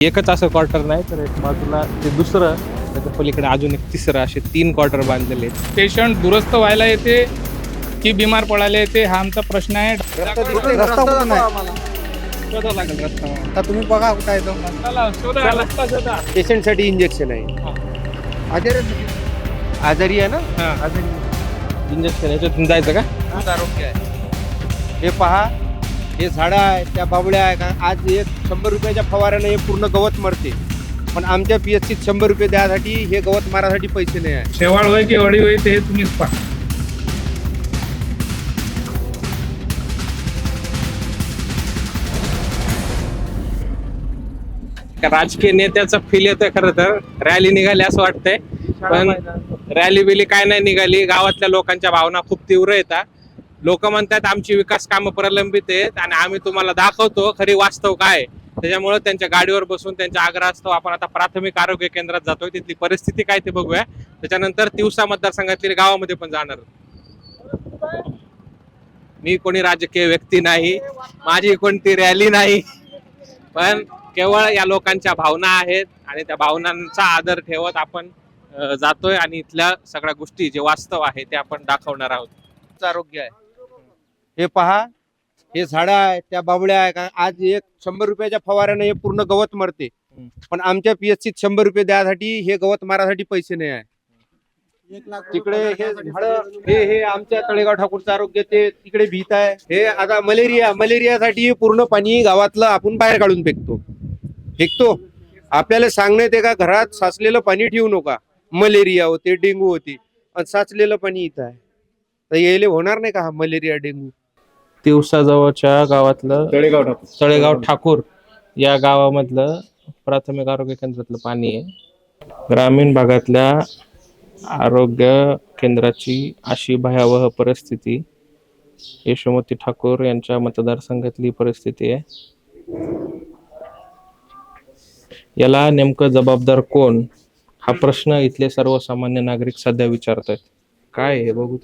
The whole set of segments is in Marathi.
एकच असं क्वार्टर नाही तर एक बाजूला ते दुसरं त्याच्या पलीकडे अजून एक तिसरं असे तीन क्वार्टर बांधलेले आहेत. पेशंट दुरुस्त व्हायला येते की बिमार पडायला येते हा आमचा प्रश्न आहे. रस्ता कुठून आहे शोधावं लागेल रस्ता आता तुम्ही बघा कुठं आहे तो. चला, शोधा, रस्ता शोधा. पेशंटसाठी इंजेक्शन आहे. आजारी आजारी आहे ना? इंजेक्शन याच्यातून जायचं का? आरोग्य आहे. हे पहा. हे झाडं आहे त्या बाबड्या आहे का आज एक शंभर रुपयाच्या फवाऱ्यानं हे पूर्ण गवत मरते. पण आमच्या पी एच सीत शंभर रुपये द्यासाठी हे गवत मारासाठी पैसे नाही आहे. शेवाळ होय की अडी होय ते तुम्हीच पहा. राजकीय नेत्याचा फील येतोय खरं तर. रॅली निघाली असं वाटतंय. पण रॅली बिली काय नाही निघाली. गावातल्या लोकांच्या भावना खूप तीव्र येतात. लोक म्हणतात आमची विकास कामं प्रलंबित आहेत आणि आम्ही तुम्हाला दाखवतो खरी वास्तव काय त्याच्यामुळे त्यांच्या गाडीवर बसून त्यांच्या आग्रहास्तव आपण आता प्राथमिक आरोग्य केंद्रात जातोय. तिथली परिस्थिती काय ते बघूया. त्याच्यानंतर तिवसा मतदारसंघातील गावामध्ये पण जाणार मी कोणी राजकीय व्यक्ती नाही माझी कोणती रॅली नाही पण केवळ या लोकांच्या भावना आहेत आणि त्या भावनांचा आदर ठेवत आपण जातोय आणि इथल्या सगळ्या गोष्टी जे वास्तव आहे ते आपण दाखवणार आहोत. आरोग्य आहे. हे पहा हे झाडं आहे त्या बाबड्या आहे का आज एक शंभर रुपयाच्या फवाऱ्यानं हे पूर्ण गवत मरते. पण आमच्या पी एच सीत शंभर रुपये द्यासाठी हे गवत मारासाठी पैसे नाही आहे तिकडे हे झाड हे हे आमच्या तळेगाव ठाकूरचं आरोग्य ते तिकडे भीत आहे. हे आता मलेरिया मलेरियासाठी पूर्ण पाणी गावातलं आपण बाहेर काढून फेकतो. फेकतो. आपल्याला सांगण्यात आहे का घरात साचलेलं पाणी ठेवू नका. मलेरिया होते डेंगू होते. आणि साचलेलं पाणी इथं आहे. तर यायले होणार नाही का हा मलेरिया डेंगू? तिवसा जवळच्या गावातलं तळेगाव ठाकूर. या गावामधलं प्राथमिक आरोग्य केंद्रातलं पाणी आहे. ग्रामीण भागातल्या आरोग्य केंद्राची अशी भयावह परिस्थिती यशोमती ठाकूर यांच्या मतदारसंघातली परिस्थिती आहे. याला नेमकं जबाबदार कोण? हा प्रश्न इथले सर्वसामान्य नागरिक सध्या विचारत आहेत काय आहे बघू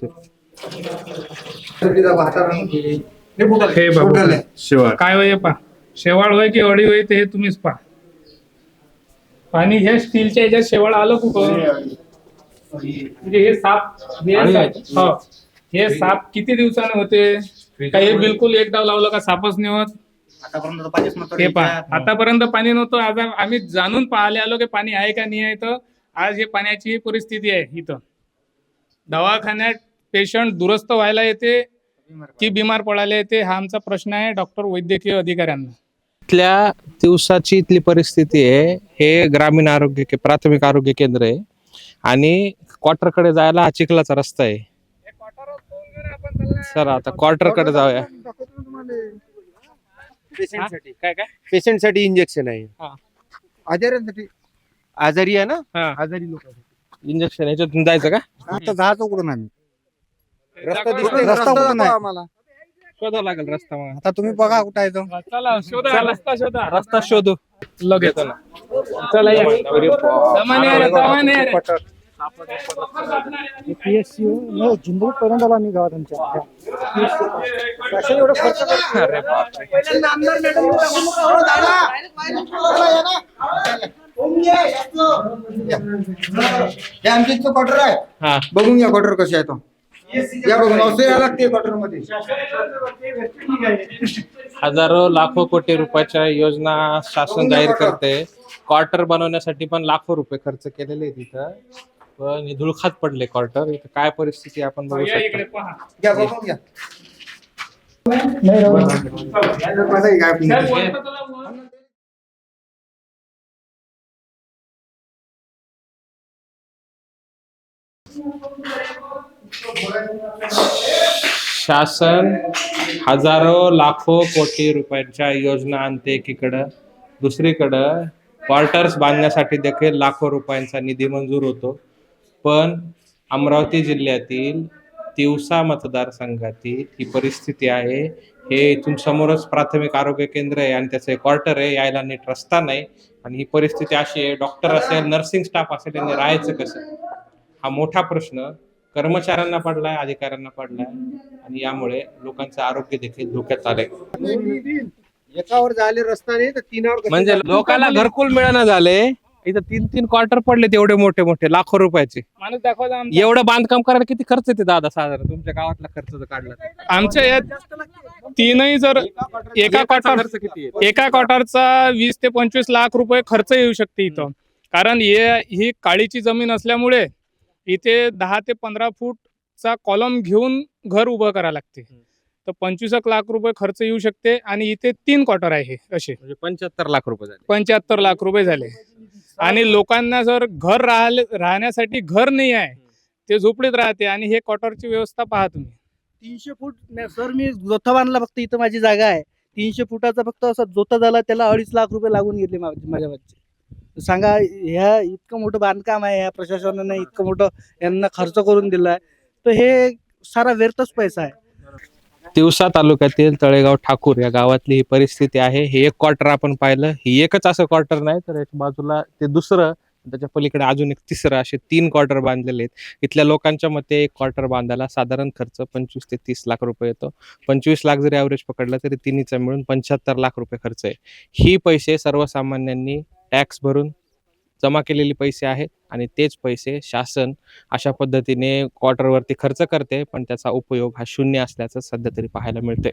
तर हे बाबू काय होय पहा. शेवाळ होय की अडी होय ते तुम्हीच पहा. पाणी हे स्टीलच्या याच्यात शेवाळ आलं कुठं? म्हणजे हे साप हे साप- हो. हे साप किती दिवसाने होते? का हे बिलकुल एक डाव लावलं का सापच नाही होत? हे पहा. आतापर्यंत पाणी नव्हतं. आज आम- आम्ही जाणून पाहिले आलो की पाणी आहे का नाही आहे तर आज हे पाण्याची ही परिस्थिती आहे इथं. दवाखान्यात पेशंट दुरुस्त व्हायला येते की बिमार पडायला येते हा आमचा प्रश्न आहे. डॉक्टर वैद्यकीय अधिकाऱ्यांना. इथल्या दिवसाची इथली परिस्थिती आहे. हे ग्रामीण आरोग्य के- प्राथमिक आरोग्य केंद्र आहे. आणि क्वार्टरकडे जायला हा चिखलाचा रस्ता आहे. सर आता क्वार्टरकडे जाऊया. पेशंटसाठी. काय काय? पेशंटसाठी इंजेक्शन आहे. आजाऱ्यांसाठी. आजारी आहे ना? हा आजारी लोक इंजेक्शन याच्यातून जायचं का? आता जायचं कुठून आम्ही. रस्ता दिसतोय, रस्ता कुठून आहे शोधावं लागेल रस्ता मग. आता तुम्ही बघा कुठं आहे तो. चला शोधा. रस्ता शोधा. रस्ता शोधू. लगेच चला या. सामान्य आहे, सामान्य आहे. जिंदगी पर्यंत आला मी गावात. हे आमच्या इथचं क्वार्टर आहे. हा. बघून घ्या क्वार्टर कसे आहे तो. या यायला लागते क्वार्टरमध्ये हजारो लाखो कोटी रुपयाच्या योजना शासन जाहीर करते. क्वार्टर बनवण्यासाठी पण लाखो रुपये खर्च केलेले तिथं पण धुळखात पडले क्वार्टर. इथं काय परिस्थिती आपण बघू या शकतो. बघून घ्या. काय शासन हजारो लाखो कोटी रुपयांच्या योजना आणते एकीकडं. दुसरीकडं क्वार्टर्स बांधण्यासाठी देखील लाखो रुपयांचा निधी मंजूर होतो. पण अमरावती जिल्ह्यातील तिवसा मतदारसंघातील ही परिस्थिती आहे. हे इथून समोरच प्राथमिक आरोग्य केंद्र आहे आणि त्याचं क्वार्टर आहे. यायला नीट रस्ता नाही. आणि ही परिस्थिती अशी आहे. डॉक्टर असेल नर्सिंग स्टाफ असेल त्यांनी राहायचं कसं? हा मोठा प्रश्न कर्मचाऱ्यांना पडलाय अधिकाऱ्यांना पडलाय आणि यामुळे लोकांचं आरोग्य देखील धोक्यात आलंय एकावर झाले रस्ता नाही तर तीनावर म्हणजे? लोकांना घरकुल मिळाना झाले इथं तीन तीन क्वार्टर पडले एवढे मोठे मोठे लाखो रुपयाचे माणूस आमचा. एवढं बांधकाम करायला किती खर्च येते दादा साधारण तुमच्या गावातला खर्च जर काढला तर? आमच्या यात तीनही जर एका क्वार्टर खर्च किती येतो? एका क्वार्टरचा वीस ते पंचवीस लाख रुपये खर्च येऊ शकते इथं कारण हे ही काळीची जमीन असल्यामुळे इथे दहा ते पंधरा फूटचा कॉलम घेऊन घर उभं करावं लागते. तर पंचवीस एक लाख रुपये खर्च येऊ शकते आणि इथे तीन क्वार्टर आहे असे. म्हणजे पंच्याहत्तर लाख रुपये झाले. पंच्याहत्तर लाख रुपये झाले. आणि लोकांना जर घर राहिले राहण्यासाठी घर नाही आहे ते झोपडीत राहते आणि हे क्वार्टरची व्यवस्था पहा तुम्ही. तीनशे फूट सर मी जोथा बांधला फक्त इथं माझी जागा आहे. तीनशे फुटाचा फक्त असा जोथा झाला त्याला अडीच लाख रुपये लागून गेले माझ्या बाबतीत सांगा ह्या इतकं मोठं बांधकाम आहे ह्या प्रशासनाने इतकं मोठं यांना खर्च करून दिलाय. तर हे सारा व्यर्थच पैसा आहे. तिवसा तालुक्यातील तळेगाव ठाकूर या गावातली ही परिस्थिती आहे. हे एक क्वार्टर आपण पाहिलं. ही एकच असं क्वार्टर नाही तर एक बाजूला ते दुसरं त्याच्या पलीकडे अजून एक तिसरं असे तीन क्वार्टर बांधलेले आहेत. इथल्या लोकांच्या मते एक क्वार्टर बांधायला साधारण खर्च पंचवीस ते तीस लाख रुपये येतो. पंचवीस लाख जरी ॲव्हरेज पकडला तरी तिन्हीचा मिळून पंच्याहत्तर लाख रुपये खर्च आहे. ही पैसे सर्वसामान्यांनी टॅक्स भरून जमा केलेले पैसे आहेत आणि तेच पैसे शासन अशा पद्धतीने क्वार्टरवरती खर्च करते पण त्याचा उपयोग हा शून्य असल्याचं सध्या तरी पाहायला मिळते